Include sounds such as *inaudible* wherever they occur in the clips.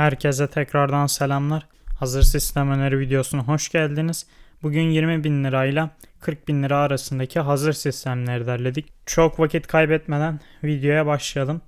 Herkese tekrardan selamlar. Hazır sistem öneri videosuna hoş geldiniz. Bugün 20 bin lirayla 40 bin lira arasındaki hazır sistemleri derledik. Çok vakit kaybetmeden videoya başlayalım.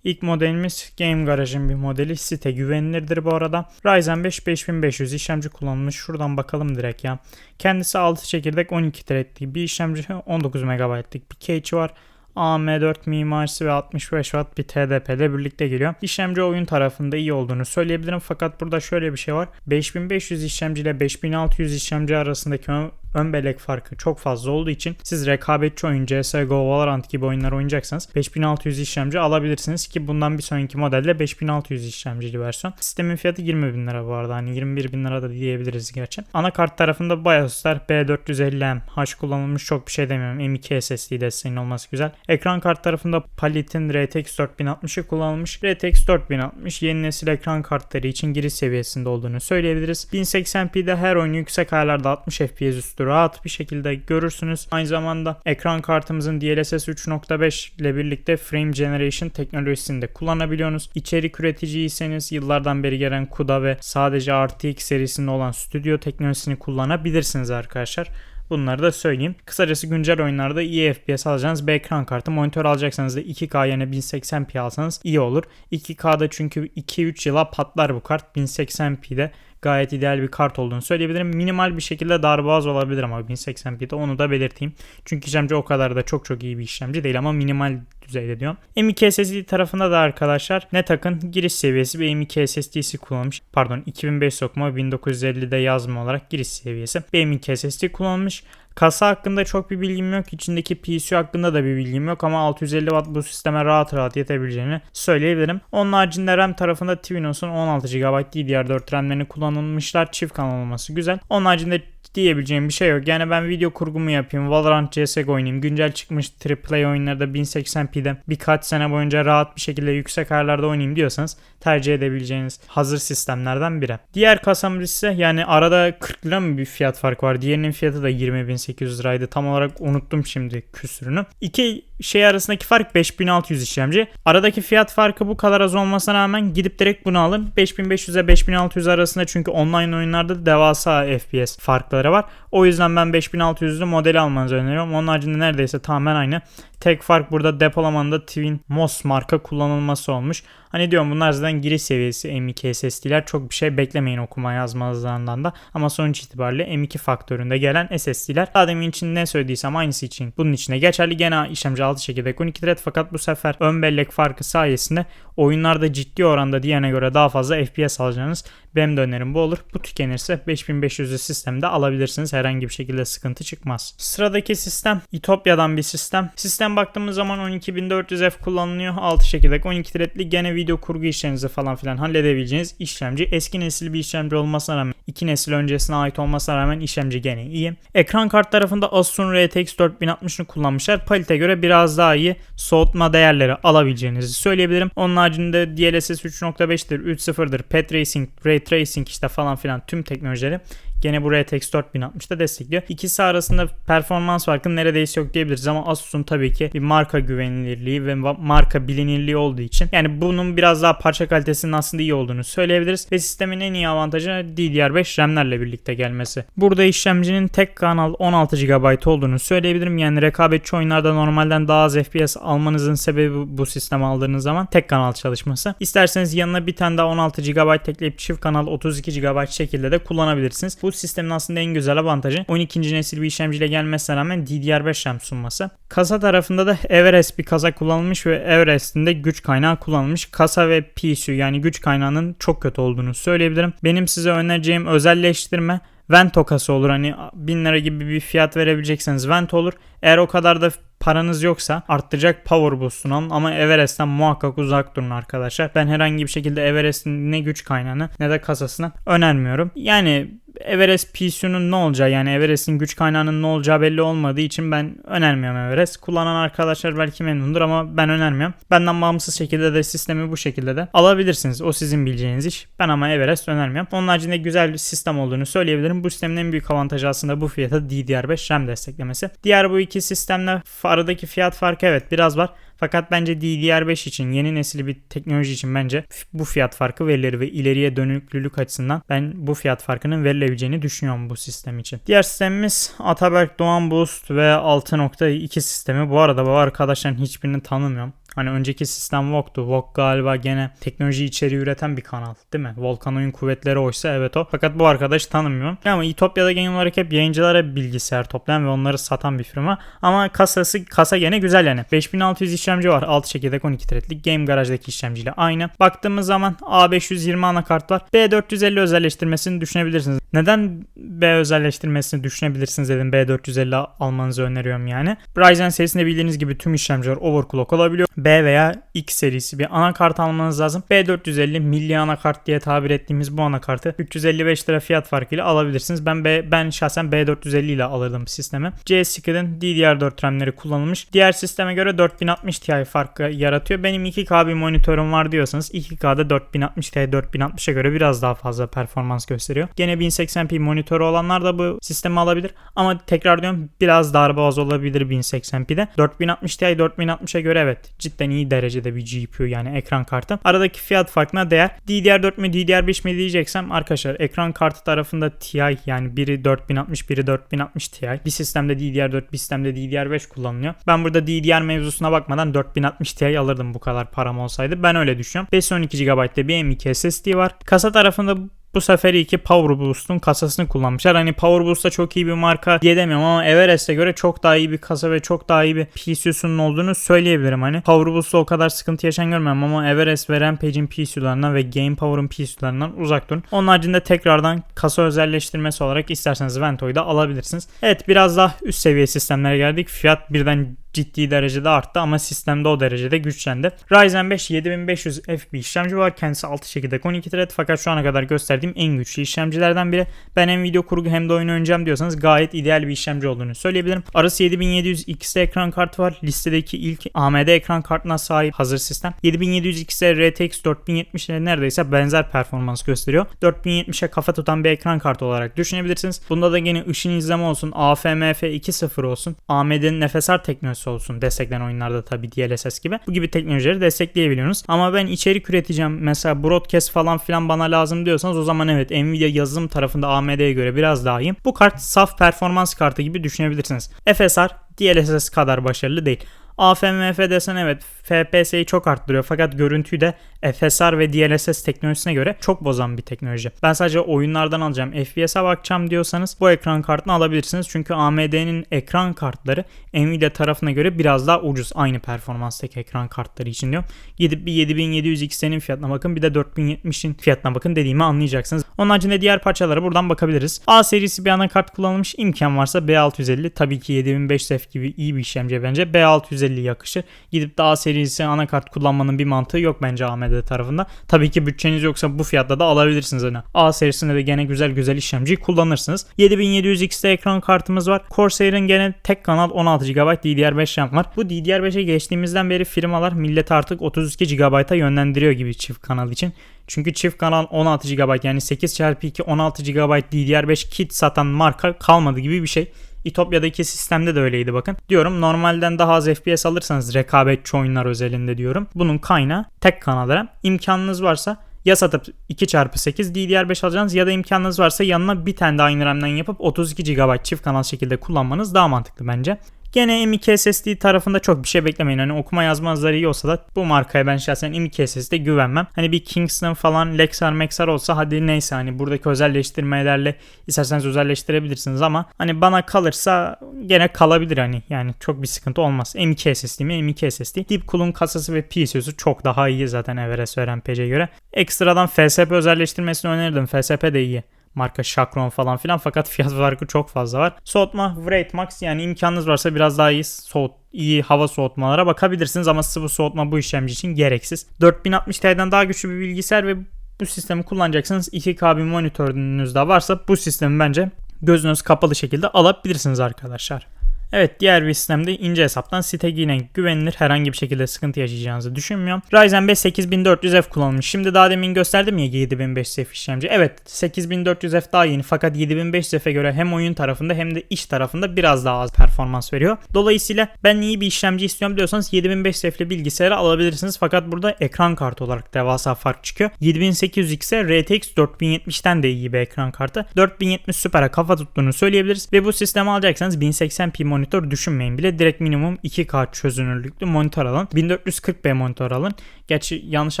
İlk modelimiz Game Garage'ın bir modeli. Site güvenilirdir bu arada. Ryzen 5 5500 işlemci kullanılmış. Şuradan bakalım direkt ya. Kendisi 6 çekirdek 12 threadlik bir işlemci. 19 MB'lik bir cache var. AM4 mimarisi ve 65 Watt bir TDP ile birlikte geliyor. İşlemci oyun tarafında iyi olduğunu söyleyebilirim fakat burada şöyle bir şey var. 5500 işlemci ile 5600 işlemci arasındaki ön, bellek farkı çok fazla olduğu için siz rekabetçi oyun CSGO, Valorant gibi oyunlar oynayacaksanız 5600 işlemci alabilirsiniz ki bundan bir sonraki modelde 5600 işlemcili versiyon. Sistemin fiyatı 20 bin lira bu arada hani 21 bin lira da diyebiliriz gerçi. Anakart tarafında BIOS'lar B450M, H kullanılmış çok bir şey demiyorum. M2 SSD desteğinin olması güzel. Ekran kart tarafında Palit'in RTX 4060'ı kullanılmış. RTX 4060 yeni nesil ekran kartları için giriş seviyesinde olduğunu söyleyebiliriz. 1080p'de her oyunu yüksek ayarlarda 60 FPS üstü rahat bir şekilde görürsünüz. Aynı zamanda ekran kartımızın DLSS 3.5 ile birlikte Frame Generation teknolojisini de kullanabiliyorsunuz. İçerik üreticiyseniz yıllardan beri gelen CUDA ve sadece RTX serisinde olan stüdyo teknolojisini kullanabilirsiniz arkadaşlar. Bunları da söyleyeyim. Kısacası güncel oyunlarda iyi FPS alacağınız bir ekran kartı. Monitör alacaksanız da 2K yerine 1080p alsanız iyi olur. 2K'da çünkü 2-3 yıla patlar bu kart. 1080p'de gayet ideal bir kart olduğunu söyleyebilirim. Minimal bir şekilde darboğaz olabilir ama 1080p'de onu da belirteyim. Çünkü işlemci o kadar da çok çok iyi bir işlemci değil ama minimal düzeyde diyorum. M.2 SSD tarafında da arkadaşlar NetAck'ın giriş seviyesi bir M.2 SSD'si kullanmış. Pardon 2005 sokma 1950'de yazma olarak giriş seviyesi bir M.2 SSD kullanılmış. Kasa hakkında çok bir bilgim yok. İçindeki PSU hakkında da bir bilgim yok ama 650 Watt bu sisteme rahat rahat yetebileceğini söyleyebilirim. Onun haricinde RAM tarafında Twinons'un 16 GB DDR4 RAM'lerini kullanılmışlar. Çift kanal olması güzel. Onun haricinde diyebileceğim bir şey yok. Yani ben video kurgumu yapayım, Valorant, CSGO oynayayım, güncel çıkmış AAA oyunlarda 1080p'de birkaç sene boyunca rahat bir şekilde yüksek ayarlarda oynayayım diyorsanız tercih edebileceğiniz hazır sistemlerden biri. Diğer kasamız ise yani arada 40 lira mı bir fiyat farkı var. Diğerinin fiyatı da 20.800 liraydı. Tam olarak unuttum şimdi küsürünü. İki şey arasındaki fark 5600 işlemci. Aradaki fiyat farkı bu kadar az olmasına rağmen gidip direkt bunu alın. 5500'e 5600 arasında çünkü online oyunlarda devasa FPS farkları var. O yüzden ben 5600'lü modeli almanızı öneriyorum. Onun haricinde neredeyse tamamen aynı. Tek fark burada depolamanda Twin MOS marka kullanılması olmuş. Hani diyorum bunlar zaten giriş seviyesi M2 SSD'ler. Çok bir şey beklemeyin okuma yazma hızlarından da. Ama sonuç itibariyle M2 faktöründe gelen SSD'ler. Daha için ne söylediysem aynısı için bunun içine geçerli. Gene işlemci 6 çekirdek 12 thread fakat bu sefer ön bellek farkı sayesinde oyunlarda ciddi oranda diğerine göre daha fazla FPS alacağınız benim de önerim bu olur. Bu tükenirse 5500'lü sistemde alabilirsiniz. Herhangi bir şekilde sıkıntı çıkmaz. Sıradaki sistem Itopya'dan bir sistem. Sistem baktığımız zaman 12400F kullanılıyor. 6 çekirdek 12 threadli gene video kurgu işlerinizi falan filan halledebileceğiniz işlemci. Eski nesil bir işlemci olmasına rağmen 2 nesil öncesine ait olmasına rağmen işlemci gene iyi. Ekran kart tarafında Asus'un RTX 4060'ını kullanmışlar. Palite göre biraz daha iyi soğutma değerleri alabileceğinizi söyleyebilirim. Onun haricinde DLSS 3.5'tir, 3.0'dır, Pet Racing, Ray Tracing işte falan filan tüm teknolojileri Gene bu RTX 4060'da destekliyor. İkisi arasında performans farkı neredeyse yok diyebiliriz ama Asus'un tabii ki bir marka güvenilirliği ve marka bilinirliği olduğu için yani bunun biraz daha parça kalitesinin aslında iyi olduğunu söyleyebiliriz ve sistemin en iyi avantajı DDR5 RAM'lerle birlikte gelmesi. Burada işlemcinin tek kanal 16 GB olduğunu söyleyebilirim. Yani rekabetçi oyunlarda normalden daha az FPS almanızın sebebi bu sistem aldığınız zaman tek kanal çalışması. İsterseniz yanına bir tane daha 16 GB ekleyip çift kanal 32 GB şekilde de kullanabilirsiniz. Bu sistemin aslında en güzel avantajı 12. nesil bir işlemciyle gelmesine rağmen DDR5 RAM sunması. Kasa tarafında da Everest bir kasa kullanılmış ve Everest'in de güç kaynağı kullanılmış. Kasa ve PSU yani güç kaynağının çok kötü olduğunu söyleyebilirim. Benim size önereceğim özelleştirme Vento kasa olur. Hani 1000 lira gibi bir fiyat verebilecekseniz Vento olur. Eğer o kadar da paranız yoksa arttıracak power boost'unu alın ama Everest'ten muhakkak uzak durun arkadaşlar. Ben herhangi bir şekilde Everest'in ne güç kaynağını ne de kasasını önermiyorum. Yani Everest PSU'nun ne olacağı yani Everest'in güç kaynağının ne olacağı belli olmadığı için ben önermiyorum Everest. Kullanan arkadaşlar belki memnundur ama ben önermiyorum. Benden bağımsız şekilde de sistemi bu şekilde de alabilirsiniz. O sizin bileceğiniz iş. Ben ama Everest önermiyorum. Onun haricinde güzel bir sistem olduğunu söyleyebilirim. Bu sistemin en büyük avantajı aslında bu fiyata DDR5 RAM desteklemesi. Diğer bu iki sistemle aradaki fiyat farkı evet biraz var. Fakat bence DDR5 için yeni nesil bir teknoloji için bence bu fiyat farkı verilir ve ileriye dönüklülük açısından ben bu fiyat farkının verilebileceğini düşünüyorum bu sistem için. Diğer sistemimiz Ataberk Doğan Boost ve 6.2 sistemi. Bu arada bu arkadaşların hiçbirini tanımıyorum. Hani önceki sistem VOG'tu. VOG galiba gene teknoloji içeriği üreten bir kanal değil mi? Volkan Oyun Kuvvetleri oysa evet o. Fakat bu arkadaş tanımıyorum. Ama İtopya'da genel olarak hep yayıncılara bilgisayar toplayan ve onları satan bir firma. Ama kasası kasa gene güzel yani. 5600 işlemci var. 6 çekirdek 12 threadlik Game Garage'daki işlemciyle aynı. Baktığımız zaman A520 anakart var. B450 özelleştirmesini düşünebilirsiniz. Neden B özelleştirmesini düşünebilirsiniz dedim. B450 almanızı öneriyorum yani. Ryzen serisinde bildiğiniz gibi tüm işlemciler overclock olabiliyor. B veya X serisi bir anakart almanız lazım. B450 milli anakart diye tabir ettiğimiz bu anakartı 355 lira fiyat farkıyla alabilirsiniz. Ben B, ben şahsen B450 ile alırdım sistemi. C-Skill'in DDR4 RAM'leri kullanılmış. Diğer sisteme göre 4060 Ti farkı yaratıyor. Benim 2K bir monitörüm var diyorsanız 2K'da 4060 Ti 4060'a göre biraz daha fazla performans gösteriyor. Gene 1080p monitörü olanlar da bu sistemi alabilir. Ama tekrar diyorum biraz darbe az olabilir 1080p'de. 4060 Ti 4060'a göre evet cidden iyi derecede bir GPU yani ekran kartı. Aradaki fiyat farkına değer. DDR4 mü DDR5 mi diyeceksem arkadaşlar ekran kartı tarafında Ti yani biri 4060 biri 4060 Ti. Bir sistemde DDR4 bir sistemde DDR5 kullanılıyor. Ben burada DDR mevzusuna bakmadan 4060 Ti alırdım bu kadar param olsaydı. Ben öyle düşünüyorum. 512 GB'de bir M.2 SSD var. Kasa tarafında bu sefer iki Power Boost'un kasasını kullanmışlar. Hani Power Boost da çok iyi bir marka diye demiyorum ama Everest'e göre çok daha iyi bir kasa ve çok daha iyi bir PCU'sunun olduğunu söyleyebilirim. Hani Power Boost'ta o kadar sıkıntı yaşan görmem ama Everest ve Rampage'in PCU'larından ve Game Power'ın PCU'larından uzak durun. Onun haricinde tekrardan kasa özelleştirmesi olarak isterseniz Vento'yu da alabilirsiniz. Evet biraz daha üst seviye sistemlere geldik. Fiyat birden ciddi derecede arttı ama sistemde o derecede güçlendi. Ryzen 5 7500F bir işlemci var. Kendisi 6 çekirdek 12 thread fakat şu ana kadar gösterdiğim en güçlü işlemcilerden biri. Ben hem video kurgu hem de oyun oynayacağım diyorsanız gayet ideal bir işlemci olduğunu söyleyebilirim. Arası 7700 X'de ekran kartı var. Listedeki ilk AMD ekran kartına sahip hazır sistem. 7700 X'de RTX 4070 ile neredeyse benzer performans gösteriyor. 4070'e kafa tutan bir ekran kartı olarak düşünebilirsiniz. Bunda da yine ışın izleme olsun, AFMF 2.0 olsun, AMD'nin FSR teknolojisi olsun desteklenen oyunlarda tabi DLSS gibi. Bu gibi teknolojileri destekleyebiliyorsunuz. Ama ben içerik üreteceğim mesela broadcast falan filan bana lazım diyorsanız o zaman evet Nvidia yazılım tarafında AMD'ye göre biraz daha iyi. Bu kart saf performans kartı gibi düşünebilirsiniz. FSR DLSS kadar başarılı değil. AFMF desen evet FPS'yi çok arttırıyor fakat görüntüyü de FSR ve DLSS teknolojisine göre çok bozan bir teknoloji. Ben sadece oyunlardan alacağım FPS'e bakacağım diyorsanız bu ekran kartını alabilirsiniz. Çünkü AMD'nin ekran kartları Nvidia tarafına göre biraz daha ucuz. Aynı performanstaki ekran kartları için diyorum. Gidip bir 7700 XT'nin fiyatına bakın bir de 4070'in fiyatına bakın dediğimi anlayacaksınız. Onun haricinde diğer parçalara buradan bakabiliriz. A serisi bir anakart kullanılmış imkan varsa B650 tabii ki 7500F gibi iyi bir işlemci bence B650 yakışır. Gidip de A serisi anakart kullanmanın bir mantığı yok bence AMD tarafında. Tabii ki bütçeniz yoksa bu fiyatta da alabilirsiniz. Hani A serisinde de gene güzel güzel işlemciyi kullanırsınız. 7700 XT ekran kartımız var. Corsair'in gene tek kanal 16 GB DDR5 RAM var. Bu DDR5'e geçtiğimizden beri firmalar millet artık 32 GB'a yönlendiriyor gibi çift kanal için. Çünkü çift kanal 16 GB yani 8x2 16 GB DDR5 kit satan marka kalmadı gibi bir şey. İtopya'daki sistemde de öyleydi bakın. Diyorum normalden daha az FPS alırsanız rekabetçi oyunlar özelinde diyorum. Bunun kaynağı tek kanal RAM. İmkanınız varsa ya satıp 2x8 DDR5 alacaksınız ya da imkanınız varsa yanına bir tane daha aynı RAM'den yapıp 32 GB çift kanal şekilde kullanmanız daha mantıklı bence. Gene M.2 SSD tarafında çok bir şey beklemeyin. Hani okuma yazma hızları iyi olsa da bu markaya ben şahsen M.2 SSD'de güvenmem. Hani bir Kingston falan Lexar Maxar olsa hadi neyse hani buradaki özelleştirmelerle isterseniz özelleştirebilirsiniz ama hani bana kalırsa gene kalabilir hani yani çok bir sıkıntı olmaz. M.2 SSD mi M.2 SSD. Deepcool'un kasası ve PCU'su çok daha iyi zaten Everest ve Rampage'e göre. Ekstradan FSP özelleştirmesini önerirdim. FSP de iyi marka Chakron falan filan fakat *laughs* fiyat farkı çok fazla var. Soğutma Wraith Max yani imkanınız varsa biraz daha iyi soğut iyi hava soğutmalara bakabilirsiniz ama sıvı soğutma bu işlemci için gereksiz. 4060 Ti'den daha güçlü bir bilgisayar ve bu sistemi kullanacaksınız. 2K bir monitörünüz de varsa bu sistemi bence gözünüz kapalı şekilde alabilirsiniz arkadaşlar. Evet diğer bir sistemde ince hesaptan site yine güvenilir herhangi bir şekilde sıkıntı yaşayacağınızı düşünmüyorum. Ryzen 5 8400F kullanılmış. Şimdi daha demin gösterdim ya 7500F işlemci. Evet 8400F daha yeni fakat 7500F'e göre hem oyun tarafında hem de iş tarafında biraz daha az performans veriyor. Dolayısıyla ben iyi bir işlemci istiyorum diyorsanız 7500F'li bilgisayarı alabilirsiniz. Fakat burada ekran kartı olarak devasa fark çıkıyor. 7800X'e RTX 4070'ten de iyi bir ekran kartı. 4070 Super'a kafa tuttuğunu söyleyebiliriz. Ve bu sistemi alacaksanız 1080p monitör düşünmeyin bile. Direkt minimum 2K çözünürlüklü monitör alın. 1440p monitör alın. Gerçi yanlış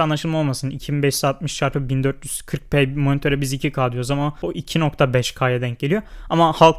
anlaşılma olmasın. 2560 çarpı 1440p monitöre biz 2K diyoruz ama o 2.5K'ya denk geliyor. Ama halk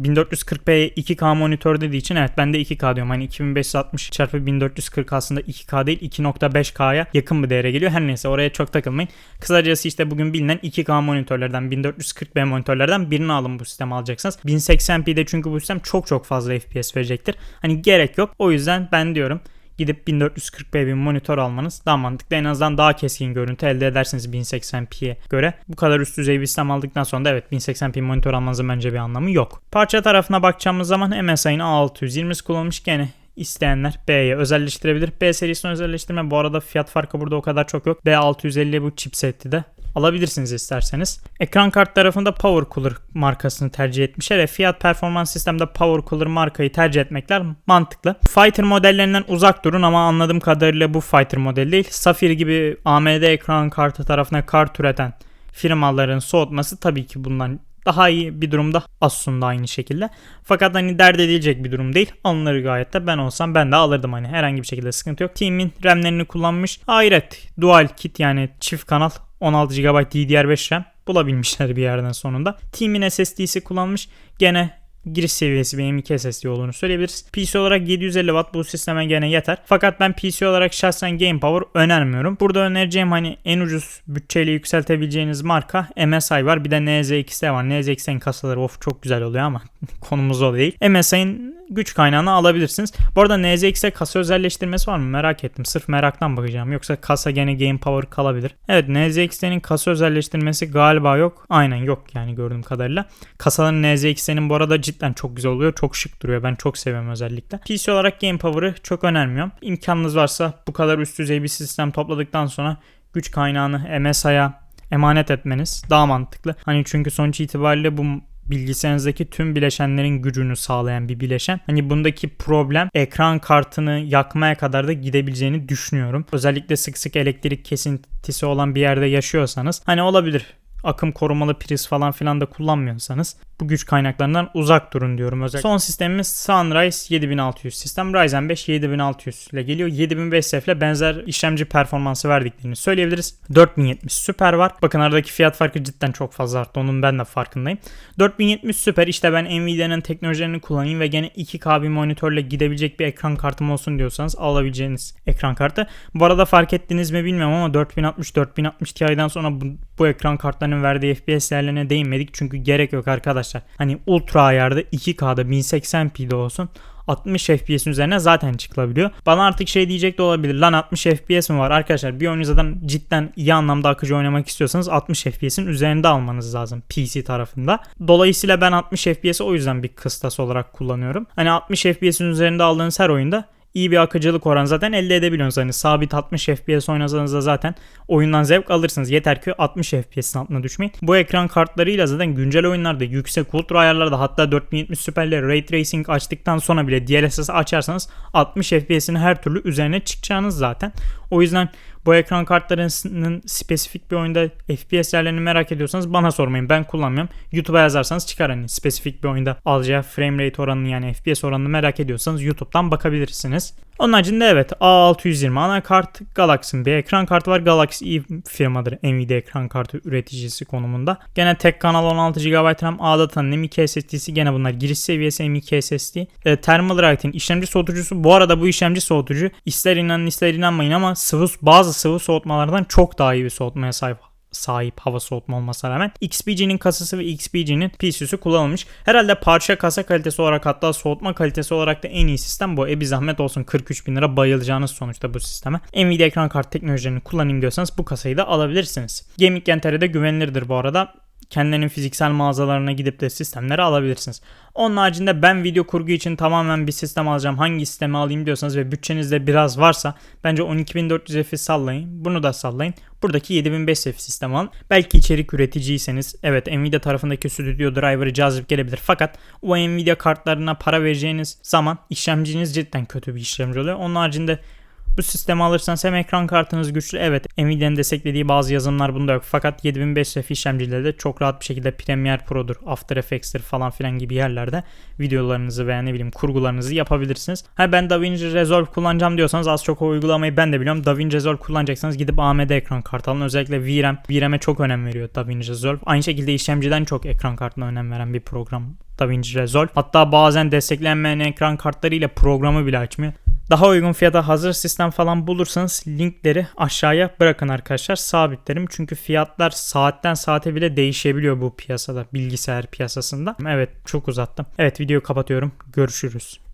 1440p 2K monitör dediği için evet ben de 2K diyorum. Hani 2560 çarpı 1440 aslında 2K değil 2.5K'ya yakın bir değere geliyor. Her neyse oraya çok takılmayın. Kısacası işte bugün bilinen 2K monitörlerden 1440p monitörlerden birini alın bu sistemi alacaksınız. 1080p'de çünkü bu sistem çok çok fazla FPS verecektir. Hani gerek yok. O yüzden ben diyorum gidip 1440p bir monitör almanız daha mantıklı. En azından daha keskin görüntü elde edersiniz 1080p'ye göre. Bu kadar üst düzey bir sistem aldıktan sonra da evet 1080p monitör almanızın bence bir anlamı yok. Parça tarafına bakacağımız zaman MSI'nin A620'si kullanılmış gene isteyenler B'ye özelleştirebilir. B serisini özelleştirme bu arada fiyat farkı burada o kadar çok yok. B650 bu chipsetti de alabilirsiniz isterseniz. Ekran kart tarafında Power Cooler markasını tercih etmişler ve fiyat performans sistemde Power Cooler markayı tercih etmekler mantıklı. Fighter modellerinden uzak durun ama anladığım kadarıyla bu Fighter modeli değil. Safir gibi AMD ekran kartı tarafına kart üreten firmaların soğutması tabii ki bundan daha iyi bir durumda Asus'un da aynı şekilde. Fakat hani dert edilecek bir durum değil. Onları gayet de ben olsam ben de alırdım hani herhangi bir şekilde sıkıntı yok. Team'in RAM'lerini kullanmış. Hayret dual kit yani çift kanal 16 GB DDR5 RAM bulabilmişler bir yerden sonunda. Team'in SSD'si kullanmış. Gene giriş seviyesi bir M.2 SSD olduğunu söyleyebiliriz. PC olarak 750 Watt bu sisteme gene yeter. Fakat ben PC olarak şahsen Game Power önermiyorum. Burada önereceğim hani en ucuz bütçeyle yükseltebileceğiniz marka MSI var. Bir de NZXT var. NZXT'nin kasaları of çok güzel oluyor ama *laughs* konumuz o değil. MSI'nin güç kaynağını alabilirsiniz. Bu arada NZX'e kasa özelleştirmesi var mı? Merak ettim. Sırf meraktan bakacağım. Yoksa kasa gene Game Power kalabilir. Evet NZX'nin kasa özelleştirmesi galiba yok. Aynen yok yani gördüğüm kadarıyla. Kasaların NZX'nin bu arada cidden çok güzel oluyor. Çok şık duruyor. Ben çok seviyorum özellikle. PC olarak Game Power'ı çok önermiyorum. İmkanınız varsa bu kadar üst düzey bir sistem topladıktan sonra güç kaynağını MSI'ya emanet etmeniz daha mantıklı. Hani çünkü sonuç itibariyle bu bilgisayarınızdaki tüm bileşenlerin gücünü sağlayan bir bileşen. Hani bundaki problem ekran kartını yakmaya kadar da gidebileceğini düşünüyorum. Özellikle sık sık elektrik kesintisi olan bir yerde yaşıyorsanız hani olabilir akım korumalı priz falan filan da kullanmıyorsanız bu güç kaynaklarından uzak durun diyorum özellikle. Son sistemimiz Sunrise 7600 sistem. Ryzen 5 7600 ile geliyor. 7500F ile benzer işlemci performansı verdiklerini söyleyebiliriz. 4070 Super var. Bakın aradaki fiyat farkı cidden çok fazla arttı. Onun ben de farkındayım. 4070 Super işte ben Nvidia'nın teknolojilerini kullanayım ve gene 2K bir monitörle gidebilecek bir ekran kartım olsun diyorsanız alabileceğiniz ekran kartı. Bu arada fark ettiniz mi bilmiyorum ama 4060 4060 Ti'den sonra bu ekran kartlarının verdiği FPS değerlerine değinmedik. Çünkü gerek yok arkadaşlar. Hani ultra ayarda 2K'da 1080p'de olsun 60 FPS'in üzerine zaten çıkılabiliyor. Bana artık şey diyecek de olabilir. Lan 60 FPS mi var? Arkadaşlar bir oyunu zaten cidden iyi anlamda akıcı oynamak istiyorsanız 60 FPS'in üzerinde almanız lazım PC tarafında. Dolayısıyla ben 60 FPS'i o yüzden bir kıstas olarak kullanıyorum. Hani 60 FPS'in üzerinde aldığınız her oyunda iyi bir akıcılık oranı zaten elde edebiliyorsunuz. Hani sabit 60 FPS oynasanız da zaten oyundan zevk alırsınız. Yeter ki 60 FPS'in altına düşmeyin. Bu ekran kartlarıyla zaten güncel oyunlarda yüksek ultra ayarlarda hatta 4070 Super'le Ray Tracing açtıktan sonra bile DLSS açarsanız 60 FPS'in her türlü üzerine çıkacağınız zaten. O yüzden bu ekran kartlarının spesifik bir oyunda FPS yerlerini merak ediyorsanız bana sormayın. Ben kullanmıyorum. YouTube'a yazarsanız çıkar hani spesifik bir oyunda alacağı frame rate oranını yani FPS oranını merak ediyorsanız YouTube'dan bakabilirsiniz. Onun haricinde evet A620 anakart Galaxy'nin bir ekran kartı var. Galaxy E firmadır Nvidia ekran kartı üreticisi konumunda. Gene tek kanal 16 GB RAM A-Data'nın M.2 SSD'si gene bunlar giriş seviyesi M.2 SSD. E, Thermal Writing işlemci soğutucusu. Bu arada bu işlemci soğutucu ister inanın ister inanmayın ama sıvı bazı sıvı soğutmalardan çok daha iyi bir soğutmaya sahip sahip hava soğutma olmasına rağmen XPG'nin kasası ve XPG'nin PCU'su kullanılmış. Herhalde parça kasa kalitesi olarak hatta soğutma kalitesi olarak da en iyi sistem bu. E bir zahmet olsun 43 bin lira bayılacağınız sonuçta bu sisteme. Nvidia ekran kart teknolojilerini kullanayım diyorsanız bu kasayı da alabilirsiniz. Gaming Gentere'de güvenilirdir bu arada. Kendilerinin fiziksel mağazalarına gidip de sistemleri alabilirsiniz. Onun haricinde ben video kurgu için tamamen bir sistem alacağım. Hangi sistemi alayım diyorsanız ve bütçenizde biraz varsa bence 12400 F'i sallayın. Bunu da sallayın. Buradaki 7500 F sistemi alın. Belki içerik üreticiyseniz evet Nvidia tarafındaki Studio Driver'ı cazip gelebilir. Fakat o Nvidia kartlarına para vereceğiniz zaman işlemciniz cidden kötü bir işlemci oluyor. Onun haricinde bu sistemi alırsanız hem ekran kartınız güçlü. Evet Nvidia'nın desteklediği bazı yazılımlar bunda yok. Fakat 7500 F işlemcileri de çok rahat bir şekilde Premiere Pro'dur, After Effects'tir falan filan gibi yerlerde videolarınızı veya ne bileyim kurgularınızı yapabilirsiniz. Ha ben DaVinci Resolve kullanacağım diyorsanız az çok o uygulamayı ben de biliyorum. DaVinci Resolve kullanacaksanız gidip AMD ekran kartı alın. Özellikle VRAM. VRAM'e çok önem veriyor DaVinci Resolve. Aynı şekilde işlemciden çok ekran kartına önem veren bir program DaVinci Resolve. Hatta bazen desteklenmeyen ekran kartlarıyla programı bile açmıyor. Daha uygun fiyata hazır sistem falan bulursanız linkleri aşağıya bırakın arkadaşlar. Sabitlerim çünkü fiyatlar saatten saate bile değişebiliyor bu piyasada bilgisayar piyasasında. Evet çok uzattım. Evet videoyu kapatıyorum. Görüşürüz.